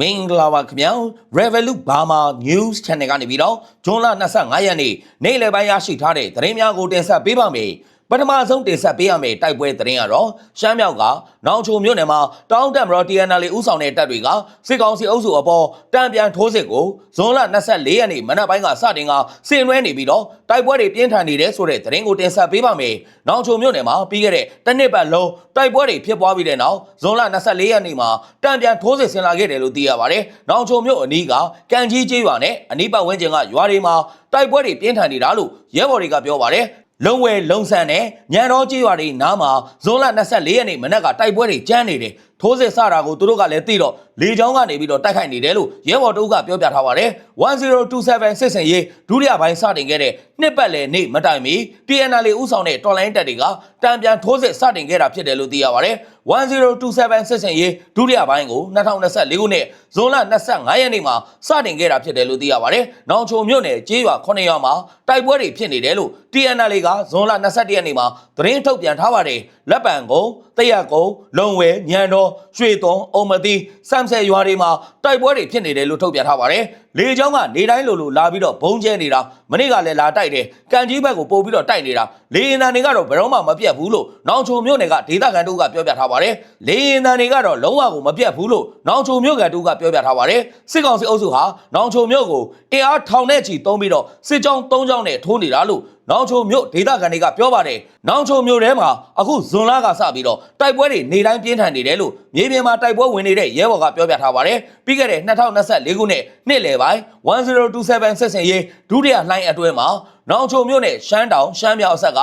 မင်္ဂလာပါခင်ဗျာ Revolut Burma News Channel ကနေပြီးတော့ဂျွန်လ25ရက်နေ့နေ့လယ်ပိုင်းရရှိထားတဲ့သတင်းများကိုတင်ဆက်ပေးပါမယ် ပထမဆုံးတင်ဆက်ပေးရမယ့်တိုက်ပွဲသတင်းကတော့ရှမ်းမြောက်ကနောင်ချိုမြို့နယ်မှာတောင်းတမတော် TNL ဦးဆောင်တဲ့တပ်တွေကစစ်ကောင်စီအုပ်စုအပေါ်တံပြန်ထိုးစစ်ကိုဇွန်လ24ရက်နေ့မနက်ပိုင်းကစတင်ကဆင်နွှဲနေပြီးတော့တိုက်ပွဲတွေပြင်းထန်နေတယ်ဆိုတဲ့သတင်းကိုတင်ဆက်ပေးပါမယ်။နောင်ချိုမြို့နယ်မှာပြီးခဲ့တဲ့တစ်နှစ်ပတ်လုံးတိုက်ပွဲတွေဖြစ်ပွားပြီးတဲ့နောက်ဇွန်လ24ရက်နေ့မှာတံပြန်ထိုးစစ်ဆင်လာခဲ့တယ်လို့သိရပါတယ်။နောင်ချိုမြို့အနီးကကံကြီးကျေးရွာနဲ့အနီးပတ်ဝန်းကျင်ကရွာတွေမှာတိုက်ပွဲတွေပြင်းထန်နေတာလို့ရဲဘော်တွေကပြောပါတယ်။ လုံဝဲလုံဆန်နဲ့ညံတော်ကြီးရွာတွေနားမှာဇွန်လ24ရက်နေ့မနက်ကတိုက်ပွဲတွေကျန်းနေတယ် ထိုးစစ်စတာကိုသူတို့ကလည်းသိတော့လေချောင်းကနေပြီးတော့တိုက်ခိုက်နေတယ်လို့ရဲဘော်တို့ကပြောပြထားပါတယ်1027စစ်စင်ရေးဒုတိယပိုင်းစတင်ခဲ့တဲ့နှစ်ပတ်လည်နေ့မတိုင်မီ PNL ဦးဆောင်တဲ့တော်လိုင်းတပ်တွေကတံပြန်ထိုးစစ်စတင်ခဲ့တာဖြစ်တယ်လို့သိရပါတယ်1027စစ်စင်ရေးဒုတိယပိုင်းကို2024ခုနှစ်ဇွန်လ25ရက်နေ့မှာစတင်ခဲ့တာဖြစ်တယ်လို့သိရပါတယ်။နောင်ချိုမြို့နယ်ကျေးရွာ9ရွာမှာတိုက်ပွဲတွေဖြစ်နေတယ်လို့ TNL ကဇွန်လ21ရက်နေ့မှာသတင်းထုတ်ပြန်ထားပါတယ်။လက်ပံကုန်းတရက်ကုန်းလုံဝဲညံတော်ရွှေသွန်အုံမတိစမ်ဆယ်ရွာတွေမှာတိုက်ပွဲတွေဖြစ်နေတယ်လို့ထုတ်ပြန်ထားပါတယ်။လေချောင်းကနေတိုင်းလိုလိုလာပြီးတော့ဘုံကျဲနေတာမနေ့ကလည်းလာတိုက်တယ်။ကန်ကြီးဘက်ကိုပို့ပြီးတော့တိုက်နေတာလေရင်တန်တွေကတော့ဘယ်တော့မှမပြတ်ဘူးလို့နောင်ချိုမြို့နယ်ကဒေသခံတို့ကပြောပြထားပါတယ်။လေရင်တန်တွေကတော့လုံးဝကိုမပြတ်ဘူးလို့နောင်ချိုမြို့ကန်တို့ကပြောပြထားပါတယ်။စစ်ကောင်စီအုပ်စုဟာနောင်ချိုမြို့ကိုအင်အားထောင်နဲ့ချီတုံးပြီးတော့စစ်ကြောင်း၃ကြောင်းနဲ့ထိုးနေတာလို့ နောင်ချိုမြို့ဒေသခံတွေကပြောပါတယ်။နောင်ချိုမြို့ထဲမှာအခုဇွန်လကစပြီးတော့တိုက်ပွဲတွေနေတိုင်းပြင်းထန်နေတယ်လို့မြေပြင်မှာတိုက်ပွဲဝင်နေတဲ့ရဲဘော်ကပြောပြထားပါတယ်။ပြီးခဲ့တဲ့2024ခုနှစ်နှစ်လယ်ပိုင်း1027ဆက်စင်ရေးဒုတိယလှိုင်းအတွဲမှာနောင်ချိုမြို့နယ်ရှမ်းတောင်ရှမ်းမြောက်အဆက်က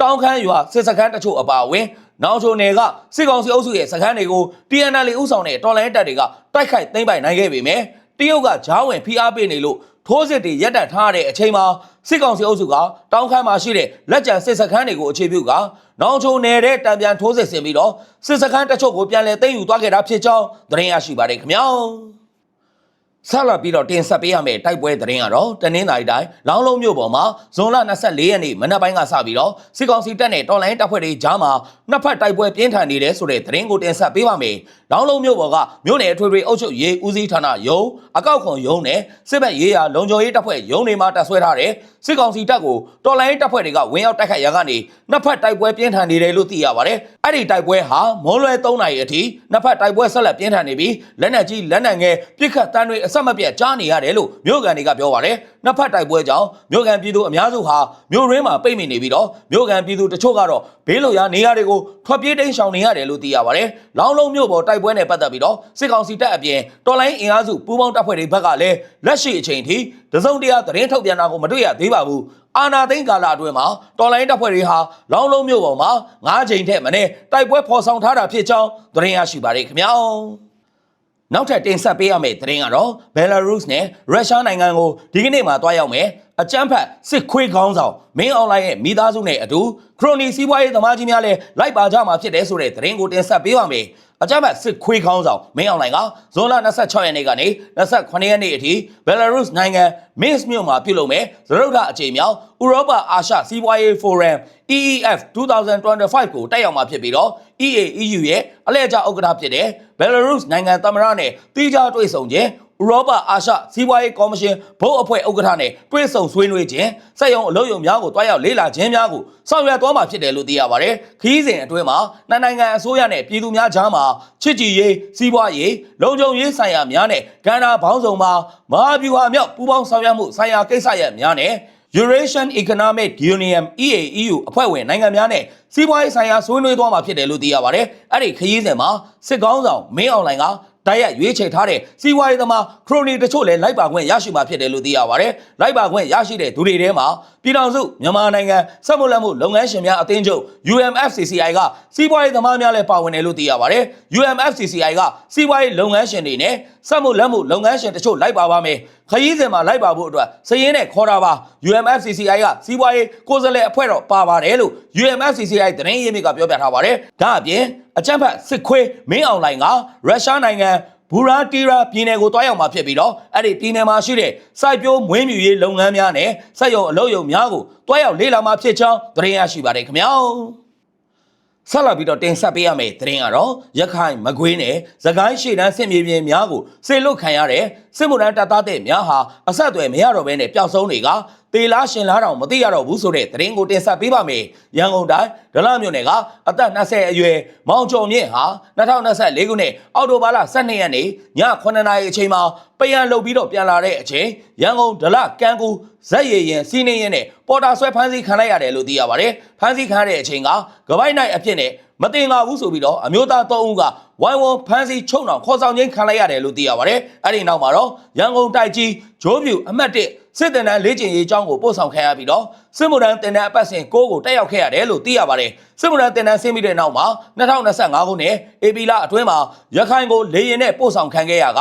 တောင်ခမ်းရွာစစ်စခန်းတချို့အပါအဝင်နောင်ချိုနယ်ကစစ်ကောင်စီအုပ်စုရဲ့စခန်းတွေကို TNL ဥဆောင်တဲ့တော်လိုင်းတပ်တွေကတိုက်ခိုက်သိမ်းပိုက်နိုင်ခဲ့ပေမဲ့တရုတ်ကဂျားဝင်ဖိအားပေးနေလို့ ထိုးစစ်တွေရပ်တန့်ထားတဲ့အချိန်မှာစစ်ကောင်စီအုပ်စုကတောင်ခမ်းမှာရှိတဲ့လက်ကျန်စစ်စခန်းတွေကိုအခြေပြုကနောင်ချိုနယ်တဲ့တံပြန်ထိုးစစ်ဆင်ပြီးတော့စစ်စခန်းတချို့ကိုပြန်လည်သိမ်းယူသွားခဲ့တာဖြစ်ကြောင်းသတင်းရရှိပါတယ်ခင်ဗျာဆက်လက်ပြီးတော့တင်ဆက်ပေးရမယ့်တိုက်ပွဲသတင်းကတော့တနင်္သာရီတိုင်းလောင်းလုံးမြို့ပေါ်မှာဇွန်လ24ရက်နေ့မနက်ပိုင်းကစပြီးတော့စစ်ကောင်စီတပ်နဲ့တော်လိုင်းတပ်ဖွဲ့တွေကြားမှာနှစ်ဖက်တိုက်ပွဲပြင်းထန်နေတယ်ဆိုတဲ့သတင်းကိုတင်ဆက်ပေးပါမယ်။ လောင်းလုံးမြို့ပေါ်ကမြို့နယ်အထွေထွေအုပ်ချုပ်ရေးဦးစီးဌာနယုံအကောက်ခွန်ယုံနဲ့စစ်ဘက်ရေးရာလုံခြုံရေးတပ်ဖွဲ့ယုံတွေမှာတပ်ဆွဲထားတဲ့စစ်ကောင်စီတပ်ကိုတော်လိုင်းတပ်ဖွဲ့တွေကဝင်ရောက်တိုက်ခိုက်ရာကနေနှစ်ဖက်တိုက်ပွဲပြင်းထန်နေတယ်လို့သိရပါတယ်။အဲ့ဒီတိုက်ပွဲဟာမွန်လွယ်3နာရီအထိနှစ်ဖက်တိုက်ပွဲဆက်လက်ပြင်းထန်နေပြီးလက်နက်ကြီးလက်နက်ငယ်ပစ်ခတ်တန်းတွေအဆက်မပြတ်ကြားနေရတယ်လို့မြို့ကန်တွေကပြောပါတယ်။ နှစ်ဖက်တိုက်ပွဲကြောင့်မြို့ကန်ပြည်သူအများစုဟာမြို့ရင်းမှာပိတ်မိနေပြီးတော့မြို့ကန်ပြည်သူတချို့ကတော့ဘေးလွတ်ရာနေရာတွေကိုထွက်ပြေးတိမ်းရှောင်နေရတယ်လို့သိရပါတယ်။လောင်းလုံးမြို့ပေါ်တိုက်ပွဲနဲ့ပတ်သက်ပြီးတော့စစ်ကောင်စီတပ်အပြင်တော်လိုင်းအင်အားစုပူးပေါင်းတပ်ဖွဲ့တွေဘက်ကလည်းလက်ရှိအချိန်ထိတစုံတရာသတင်းထုတ်ပြန်တာကိုမတွေ့ရသေးပါဘူး။အာနာသိန်းကာလအတွင်းမှာတော်လိုင်းတပ်ဖွဲ့တွေဟာလောင်းလုံးမြို့ပေါ်မှာ၅ချိန်ထက်မနည်းတိုက်ပွဲဖော်ဆောင်ထားတာဖြစ်ကြောင်းသတင်းရရှိပါတယ်ခင်ဗျာ။ နောက်ထပ်တင်ဆက်ပေးရမယ့်သတင်းကတော့ဘယ်လာရုစ်နဲ့ရုရှားနိုင်ငံကိုဒီကနေ့မှတွားရောက်မယ် အကြမ်းဖက်စစ်ခွေးခေါင်းဆောင်မင်းအွန်လိုင်းရဲ့မိသားစုနဲ့အတူခရိုနီစီးပွားရေးသမားကြီးများလည်းလိုက်ပါကြမှာဖြစ်တယ်ဆိုတဲ့သတင်းကိုတင်ဆက်ပေးပါမယ်အကြမ်းဖက်စစ်ခွေးခေါင်းဆောင်မင်းအွန်လိုင်းကဇွန်လ26ရက်နေ့ကနေ28ရက်နေ့အထိဘယ်လာရုစ်နိုင်ငံမင်းစ်မြို့မှာပြုလုပ်မယ်သရုပ်ထအကြိမ်မြောက်ဥရောပအာရှစီးပွားရေးဖိုရမ် EEF 2025ကိုတက်ရောက်မှာဖြစ်ပြီးတော့ EAEU ရဲ့အလဲအကျဥက္ကဋ္ဌဖြစ်တဲ့ဘယ်လာရုစ်နိုင်ငံသမ္မတနဲ့တီးခြားတွေ့ဆုံခြင်း ဥရောပအာရှစီးပွားရေးကော်မရှင်ဘုတ်အဖွဲ့ဥက္ကဋ္ဌနဲ့တွဲဆုံဆွေးနွေးခြင်းစက်ရုံအလုပ်ရုံများကိုတွားရောက်လေ့လာခြင်းများကိုဆောင်ရွက်သွားမှာဖြစ်တယ်လို့သိရပါတယ်။ခီးစဉ်အတွင်းမှာနှစ်နိုင်ငံအစိုးရနဲ့ပြည်သူများကြားမှာချစ်ကြည်ရေးစီးပွားရေးလုံခြုံရေးဆိုင်ရာများနဲ့ကဏ္ဍပေါင်းစုံမှာမဟာဗျူဟာမြောက်ပူးပေါင်းဆောင်ရွက်မှုဆိုင်ရာကိစ္စရပ်များနဲ့ Eurasian Economic Union EAEU အဖွဲ့ဝင်နိုင်ငံများနဲ့စီးပွားရေးဆိုင်ရာဆွေးနွေးသွားမှာဖြစ်တယ်လို့သိရပါတယ်။အဲ့ဒီခရီးစဉ်မှာစစ်ကောင်းဆောင်မင်းအွန်လိုင်းက တိုက်ရိုက်ရွေးချယ်ထားတဲ့စီးပွားရေးသမားခရိုနီတချို့လည်းလိုက်ပါခွင့်ရရှိမှာဖြစ်တယ်လို့သိရပါတယ်။လိုက်ပါခွင့်ရရှိတဲ့သူတွေထဲမှာပြည်ထောင်စုမြန်မာနိုင်ငံစက်မှုလက်မှုလုပ်ငန်းရှင်များအသင်းချုပ် UMFCCI ကစီးပွားရေးသမားများလည်းပါဝင်တယ်လို့သိရပါတယ်။ UMFCCI ကစီးပွားရေးလုပ်ငန်းရှင်တွေနဲ့စက်မှုလက်မှုလုပ်ငန်းရှင်တချို့လိုက်ပါပါမယ်။ခရီးစဉ်မှာလိုက်ပါဖို့အတွက်စည်ရင်းနဲ့ခေါ်တာပါ UMFCCI ကစီးပွားရေးကိုယ်စားလှယ်အဖွဲ့တော့ပါပါတယ်လို့ UMFCCI သတင်းရင်းမြစ်ကပြောပြထားပါတယ်။ဒါအပြင်အကြမ်းဖက်စစ်ခွေးမင်းအောင်လိုင်ကရုရှားနိုင်ငံဘူရာတီရာပြည်နယ်ကိုတွားရောက်မှာဖြစ်ပြီးတော့အဲ့ဒီပြည်နယ်မှာရှိတဲ့စိုက်ပျိုးမွေးမြူရေးလုပ်ငန်းများနဲ့စက်ရုံအလုပ်ရုံများကိုတွားရောက်လေ့လာမှာဖြစ်ကြောင်းသတင်းရရှိပါတယ်ခင်ဗျာ ဆက်လက်ပြီးတော့တင်ဆက်ပေးရမယ့်သတင်းကတော့ရခိုင်မကွေးနဲ့သခိုင်းရှေ့တန်းစစ်မြေပြင်များကိုစေလွတ်ခံရတဲ့စစ်မှုထမ်းတပ်သားတဲ့များဟာအဆက်အသွယ်မရတော့ဘဲနဲ့ပျောက်ဆုံးတွေကတေလားရှင်လားတောင်မသိရတော့ဘူးဆိုတဲ့သတင်းကိုတင်ဆက်ပေးပါမယ်။ရန်ကုန်တိုင်းဒလမြို့နယ်ကအသက်20အရွယ်မောင်ကျော်မြင့်ဟာ2024ခုနှစ်အောက်တိုဘာလ12ရက်နေ့ည9နာရီအချိန်မှာပယံလုတ်ပြီးတော့ပြန်လာတဲ့အချိန်ရန်ကုန်ဒလကန်းကူ ဇက်ရည်ရင်စီးနေရင်နဲ့ပေါ်တာဆွဲဖမ်းဆီးခံလိုက်ရတယ်လို့သိရပါတယ်။ဖမ်းဆီးခံရတဲ့အချိန်ကကပိုင်းနိုင်အဖြစ်နဲ့မတင်လာဘူးဆိုပြီးတော့အမျိုးသား၃ဦးကဝိုင်းဝန်းဖမ်းဆီးချုပ်နှောင်ခေါ်ဆောင်ခြင်းခံလိုက်ရတယ်လို့သိရပါတယ်။အဲ့ဒီနောက်မှာတော့ရန်ကုန်တိုက်ကြီးဂျိုးပြူအမှတ်၁ စစ်တပ်တန်းလေ့ကျင့်ရေးကျောင်းကိုပို့ဆောင်ခံရပြီးတော့စစ်မှုထမ်းတင်တန်းအပတ်စဉ်6ကိုတက်ရောက်ခဲ့ရတယ်လို့သိရပါတယ်။စစ်မှုထမ်းတင်တန်းဆင်းပြီးတဲ့နောက်မှာ2025ခုနှစ်ဧပြီလအတွင်းမှာရခိုင်ကိုလေရင်နဲ့ပို့ဆောင်ခံခဲ့ရက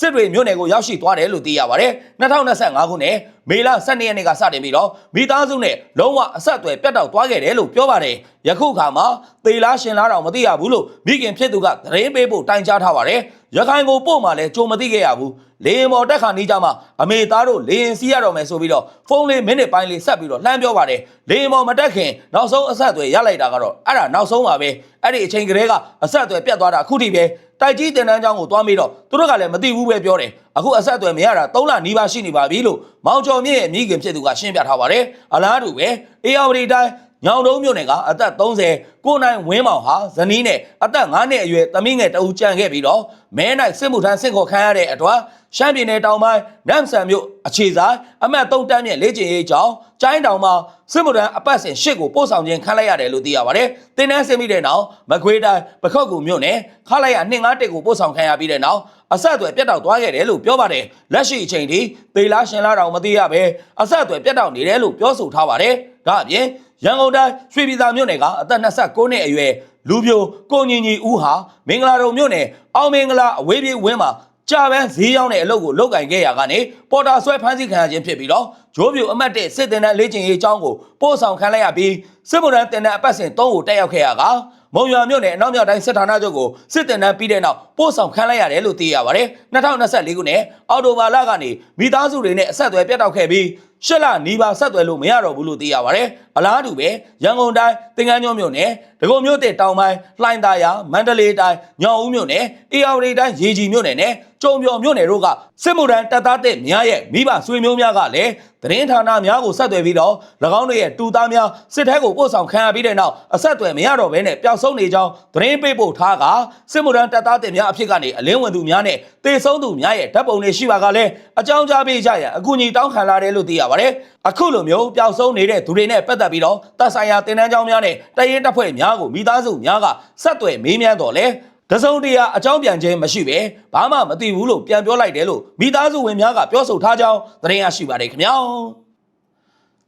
စစ်တွေမြို့နယ်ကိုရောက်ရှိသွားတယ်လို့သိရပါတယ်။2025ခုနှစ်မေလ12ရက်နေ့ကစတင်ပြီးတော့မိသားစုနဲ့လုံးဝအဆက်အသွယ်ပြတ်တောက်သွားခဲ့တယ်လို့ပြောပါတယ်။ယခုအခါမှာသေလားရှင်လားတော့မသိရဘူးလို့မိခင်ဖြစ်သူကသတင်းပေးဖို့တိုင်ကြားထားပါတယ်။ရခိုင်ကိုပို့မှလည်းကြုံမသိခဲ့ရဘူး။ လေရင်ပေါ်တက်ခါနီးကြမှာအမေသားတို့လေရင်စီးရတော့မယ်ဆိုပြီးတော့ဖုန်းလေးမိနစ်ပိုင်းလေးဆက်ပြီးတော့လှမ်းပြောပါတယ်။လေရင်ပေါ်မတက်ခင်နောက်ဆုံးအဆက်အသွယ်ရလိုက်တာကတော့အဲ့ဒါနောက်ဆုံးပါပဲ။အဲ့ဒီအချိန်ကလေးကအဆက်အသွယ်ပြတ်သွားတာအခုထိပဲတိုက်ကြီးတင်တန်းချောင်းကိုသွားပြီးတော့သူတို့ကလည်းမသိဘူးပဲပြောတယ်။အခုအဆက်အသွယ်မရတာ3လနီးပါးရှိနေပါပြီလို့မောင်ကျော်မြင့်ရဲ့မိခင်ဖြစ်သူကရှင်းပြထားပါတယ်။အလားတူပဲအေယာဝတီတိုင်း ညောင်တုံးမြို့နယ်ကအသက်30ကိုနိုင်ဝင်းမောင်ဟာဇနီးနဲ့အသက်9နှစ်အရွယ်သမီးငယ်တဦးကြံခဲ့ပြီးတော့မဲနိုင်စစ်မှုထမ်းဆင့်ခေါ်ခံရတဲ့အတွက်ရှမ်းပြည်နယ်တောင်ပိုင်းနမ်ဆန်မြို့အခြေဆိုင်အမှတ်3တန်းမြင့်လေ့ကျင့်ရေးကျောင်းကျိုင်းတောင်မှာစစ်မှုထမ်းအပတ်စဉ်ရှစ်ကိုပို့ဆောင်ခြင်းခံလိုက်ရတယ်လို့သိရပါတယ်။တင်းနှန်းဆင်းပြီးတဲ့နောက်မကွေးတိုင်းပခောက်ကူမြို့နယ်ခလိုက်ရ251ကိုပို့ဆောင်ခံရပြီးတဲ့နောက်အဆက်အသွယ်ပြတ်တောက်သွားခဲ့တယ်လို့ပြောပါတယ်။လက်ရှိအချိန်ထိသေလားရှင်လားတောင်မသိရပဲအဆက်အသွယ်ပြတ်တောက်နေတယ်လို့ပြောဆိုထားပါတယ်။ဒါအပြင် ရန်ကုန်တိုင်းရွှေပြည်သာမြို့နယ်ကအသက်29နှစ်အရွယ်လူပြိုကိုညီညီဦးဟာမင်္ဂလာတုံမြို့နယ်အောင်မင်္ဂလာအဝေးပြေးဝင်းမှာကြာပန်းဈေးရောက်တဲ့အလုပ်ကိုလုပ်ကင်ခဲ့ရကနေပေါ်တာဆွဲဖမ်းဆီးခံရခြင်းဖြစ်ပြီးတော့ဂျိုးပြူအမတ်တဲ့စစ်တင်တဲ့လေ့ကျင့်ရေးအကြောင်းကိုပို့ဆောင်ခံလိုက်ရပြီးစစ်မှုထမ်းတင်တဲ့အပတ်စဉ်3ကိုတက်ရောက်ခဲ့ရကမုံရွာမြို့နယ်အနောက်မြောက်တိုင်းစစ်ဌာနချုပ်ကိုစစ်တင်တန်းပြီးတဲ့နောက်ပို့ဆောင်ခံလိုက်ရတယ်လို့သိရပါတယ်2024ခုနှစ်အောက်တိုဘာလကနေမိသားစုတွေနဲ့အဆက်အသွယ်ပြတ်တောက်ခဲ့ပြီး ရှစ်လနီးပါးဆက်သွယ်လို့မရတော့ဘူးလို့သိရပါတယ်အလားတူပဲရန်ကုန်တိုင်းသင်္ကန်းကျွန်းမြို့နယ်ဒဂုံမြို့တဲ့တောင်ပိုင်းလှိုင်သာယာမန္တလေးတိုင်းညောင်ဦးမြို့နယ်အေရဝတီတိုင်းရေကြီးမြို့နယ်နဲ့ ကျုံပြော်မြို့နယ်တို့ကစစ်မှုထမ်းတပ်သားတဲ့များရဲ့မိဘဆွေမျိုးများကလည်းသတင်းဌာနများကိုဆက်သွယ်ပြီးတော့၎င်းတို့ရဲ့တူသားများစစ်တပ်ကိုပို့ဆောင်ခံရပြီးတဲ့နောက်အဆက်အသွယ်မရတော့ဘဲနဲ့ပျောက်ဆုံးနေကြောင်းသတင်းပေးပို့ထားကစစ်မှုထမ်းတပ်သားတဲ့များအဖြစ်ကနေအလင်းဝင်သူများနဲ့တေဆုံးသူများရဲ့ဓာတ်ပုံတွေရှိပါကလည်းအကြောင်းကြားပေးကြရန်အကူအညီတောင်းခံလာတယ်လို့သိရပါတယ်အခုလိုမျိုးပျောက်ဆုံးနေတဲ့သူတွေနဲ့ပတ်သက်ပြီးတော့တပ်ဆိုင်ရာတင်နန်းကြောင်းများနဲ့တရင်တပ်ဖွဲ့များကိုမိသားစုများကဆက်သွယ်မေးမြန်းတော်လဲ တစုံတရာအကြောင်းပြန်ခြင်းမရှိပဲဘာမှမသိဘူးလို့ပြန်ပြောလိုက်တယ်လို့မိသားစုဝင်များကပြောဆိုထားကြောင်းသတင်းရရှိပါတယ်ခင်ဗျာ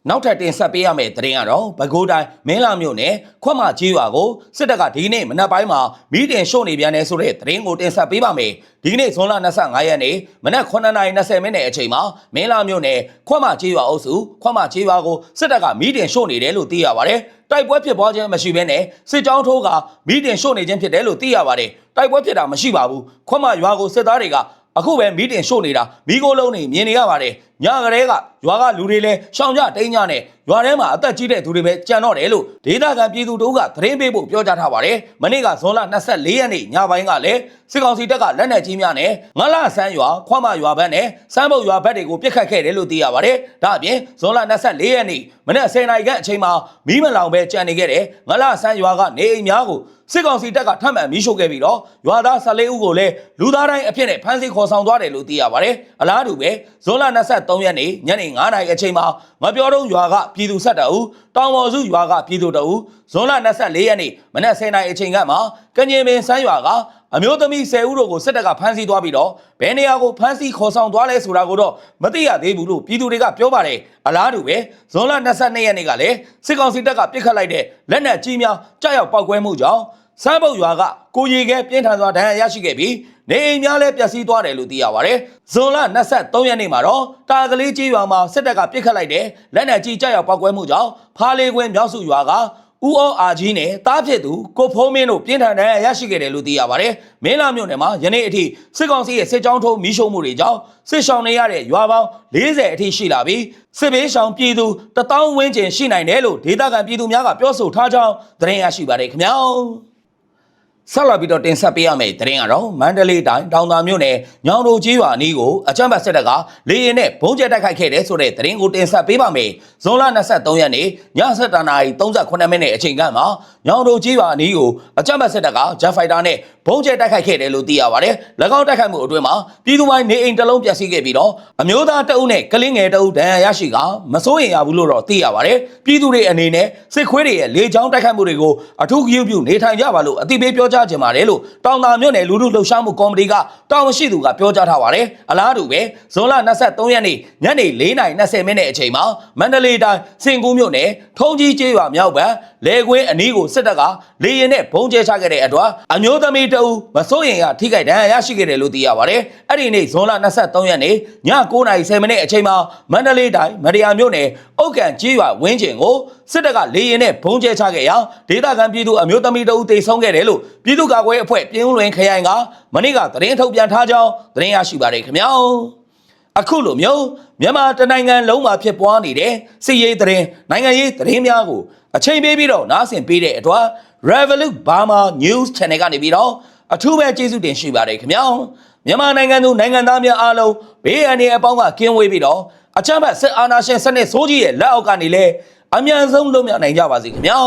နောက်ထပ်တင်ဆက်ပေးရမယ့်သတင်းကတော့ပဲခူးတိုင်းမင်းလာမြို့နယ်ခွက်မကြီးရွာကိုစစ်တပ်ကဒီနေ့မနက်ပိုင်းမှာမီးတင်ရှို့နေပြန်တယ်ဆိုတဲ့သတင်းကိုတင်ဆက်ပေးပါမယ်ဒီကနေ့ဇွန်လ25ရက်နေ့မနက်9:20မိနစ်အချိန်မှာမင်းလာမြို့နယ်ခွက်မကြီးရွာအုပ်စုခွက်မကြီးရွာကိုစစ်တပ်ကမီးတင်ရှို့နေတယ်လို့သိရပါတယ်တိုက်ပွဲဖြစ်ပွားခြင်းမရှိဘဲနဲ့စစ်ကြောင်းထိုးကမီးတင်ရှို့နေခြင်းဖြစ်တယ်လို့သိရပါတယ်တိုက်ပွဲဖြစ်တာမရှိပါဘူးခွက်မရွာကိုစစ်သားတွေကအခုပဲမီးတင်ရှို့နေတာမီးကိုလုံးနေမြင်နေရပါတယ်ညကလေးကရွာကလူတွေလည်းရှောင်ကြတိန်ကြနဲ့ရွာထဲမှာအသက်ကြီးတဲ့သူတွေပဲကြံတော့တယ်လို့ဒေသခံပြည်သူတို့ကသတင်းပေးဖို့ပြောကြားထားပါတယ်မနေ့ကဇွန်လ24ရက်နေ့ညပိုင်းကလည်းစစ်ကောင်စီတပ်ကလက်နက်ကြီးများနဲ့ငလဆန်းရွာခွမရွာဘက်နဲ့စမ်းပုတ်ရွာဘက်တွေကိုပြစ်ခတ်ခဲ့တယ်လို့သိရပါတယ်ဒါအပြင်ဇွန်လ24ရက်နေ့မနေ့10နာရီခန့်အချိန်မှာမီးမလောင်ပဲကြံနေခဲ့တဲ့ငလဆန်းရွာကနေအိမ်များကိုစစ်ကောင်စီတပ်ကထပ်မံမီးရှို့ခဲ့ပြီးတော့ရွာသား14ဦးကိုလည်းလူသားတိုင်းအဖြစ်နဲ့ဖမ်းဆီးခေါ်ဆောင်သွားတယ်လို့သိရပါတယ်အလားတူပဲဇွန်လ23ရက်နေ့ညနေ9နာရီအချိန်မှာမပြောတော့ရွာကပြည်သူဆက်တအူတောင်ပေါ်စုရွာကပြည်သူတအူဇွန်လ24ရက်နေ့မနက်10နာရီအချိန်ကမှကညင်ပင်စမ်းရွာကအမျိုးသမီး10ဦးတို့ကိုစစ်တပ်ကဖမ်းဆီးသွားပြီးတော့ဘယ်နေရာကိုဖမ်းဆီးခေါ်ဆောင်သွားလဲဆိုတာကိုတော့မသိရသေးဘူးလို့ပြည်သူတွေကပြောပါတယ်အလားတူပဲဇွန်လ22ရက်နေ့ကလည်းစစ်ကောင်စီတပ်ကပြစ်ခတ်လိုက်တဲ့လက်နက်ကြီးများကြားရောက်ပောက်ကွဲမှုကြောင့်စမ်းပုတ်ရွာကကိုရီခဲပြင်းထန်စွာဒဏ်ရာရရှိခဲ့ပြီး နေအိမ်များလည်းပျက်စီးသွားတယ်လို့သိရပါတယ်။ဇွန်လ23ရက်နေ့မှာတော့တာကလေးကြီးရွာမှာစစ်တပ်ကပြစ်ခတ်လိုက်တဲ့လက်နက်ကြီးကြားရောက်ပောက်ကွဲမှုကြောင့်ဖားလေးကွင်းမြောက်စုရွာကဦးအောအာကြီးနဲ့တားဖြစ်သူကိုဖုံးမင်းတို့ပြင်းထန်တဲ့ရရှိခဲ့တယ်လို့သိရပါတယ်။မင်းလာမြို့နယ်မှာယနေ့အထိစစ်ကောင်စီရဲ့စစ်ကြောင်းထိုးမီးရှို့မှုတွေကြောင့်စစ်ရှောင်နေရတဲ့ရွာပေါင်း40အထိရှိလာပြီးစစ်ဘေးရှောင်ပြည်သူ1000ဝန်းကျင်ရှိနိုင်တယ်လို့ဒေသခံပြည်သူများကပြောဆိုထားကြောင်းသတင်းရရှိပါတယ်ခင်ဗျာ။ ဆက်လာပြီးတော့တင်ဆက်ပေးရမယ့်သတင်းကတော့မန္တလေးတိုင်းတောင်သာမြို့နယ်ညောင်တို့ကြီးရွာအနီးကိုအကြမ်းဖက်စစ်တပ်ကလေရင်နဲ့ဘုံကျဲတိုက်ခိုက်ခဲ့တဲ့ဆိုတဲ့သတင်းကိုတင်ဆက်ပေးပါမယ်။ဇွန်လ23ရက်နေ့ည7:00နာရီ38မိနစ်အချိန်ကမှညောင်တို့ကြီးရွာအနီးကိုအကြမ်းဖက်စစ်တပ်ကဂျက်ဖိုက်တာနဲ့ဘုံကျဲတိုက်ခိုက်ခဲ့တယ်လို့သိရပါတယ်။၎င်းတိုက်ခိုက်မှုအတွင်းမှာပြည်သူပိုင်းနေအိမ်တစ်လုံးပျက်စီးခဲ့ပြီးတော့အမျိုးသားတအုပ်နဲ့ကလင်းငယ်တအုပ်ဒဏ်ရာရရှိကမစိုးရင်ရဘူးလို့တော့သိရပါတယ်။ပြည်သူတွေအနေနဲ့စစ်ခွေးတွေရဲ့လေကြောင်းတိုက်ခိုက်မှုတွေကိုအထူးဂရုပြုနေထိုင်ကြပါလို့အသိပေးပြောကြားခြင်းပါတယ်လို့တောင်သာမြို့နယ်လူထုလှုပ်ရှားမှုကော်မတီကတာဝန်ရှိသူကပြောကြားထားပါတယ်။အလားတူပဲဇွန်လ23ရက်နေ့ညနေ4:20မိနစ်အချိန်မှာမန္တလေးတိုင်းစင်ကူးမြို့နယ်ထုံးကြီးကျေးရွာမြောက်ဘက်လေကွင်းအနီးကိုစစ်တပ်ကလေရင်နဲ့ဘုံကျဲချခဲ့တဲ့အတွက်အမျိုးသမီးတအုပ်မစိုးရင်ရထိခိုက်ဒဏ်ရာရရှိခဲ့တယ်လို့သိရပါတယ်။အဲ့ဒီနေ့ဇွန်လ23ရက်နေ့ည9:10မိနစ်အချိန်မှာမန္တလေးတိုင်းမရယာမြို့နယ်အုတ်ကန်ကျေးရွာဝင်းကျင်ကိုစစ်တပ်ကလေရင်နဲ့ဘုံကျဲချခဲ့ရာဒေသခံပြည်သူအမျိုးသမီးတအုပ်တိတ်ဆုံးခဲ့တယ်လို့ပြည်သူ့ကာကွယ်ရေးအဖွဲ့ပြင်းဦးလွင်ခရိုင်ကမနေ့ကသတင်းထုတ်ပြန်ထားကြောင်းသတင်းရရှိပါတယ်ခင်ဗျာ။အခုလိုမျိုးမြန်မာတစ်နိုင်ငံလုံးမှာဖြစ်ပွားနေတဲ့စစ်ရေးသတင်းနိုင်ငံရေးသတင်းများကိုအချိန်ပေးပြီးတော့နားဆင်ပေးတဲ့အတွက် Revolut Burma News Channel ကနေပြီးတော့အထူးပဲကျေးဇူးတင်ရှိပါတယ်ခင်ဗျာမြန်မာနိုင်ငံသူနိုင်ငံသားများအားလုံးဘေးအန္တရာယ်အပေါင်းကကင်းဝေးပြီးတော့အချမ်းဘတ်စစ်အာဏာရှင်စနစ်ဆိုးကြီးရဲ့လက်အောက်ကနေလည်းအမြန်ဆုံးလွတ်မြောက်နိုင်ကြပါစေခင်ဗျာ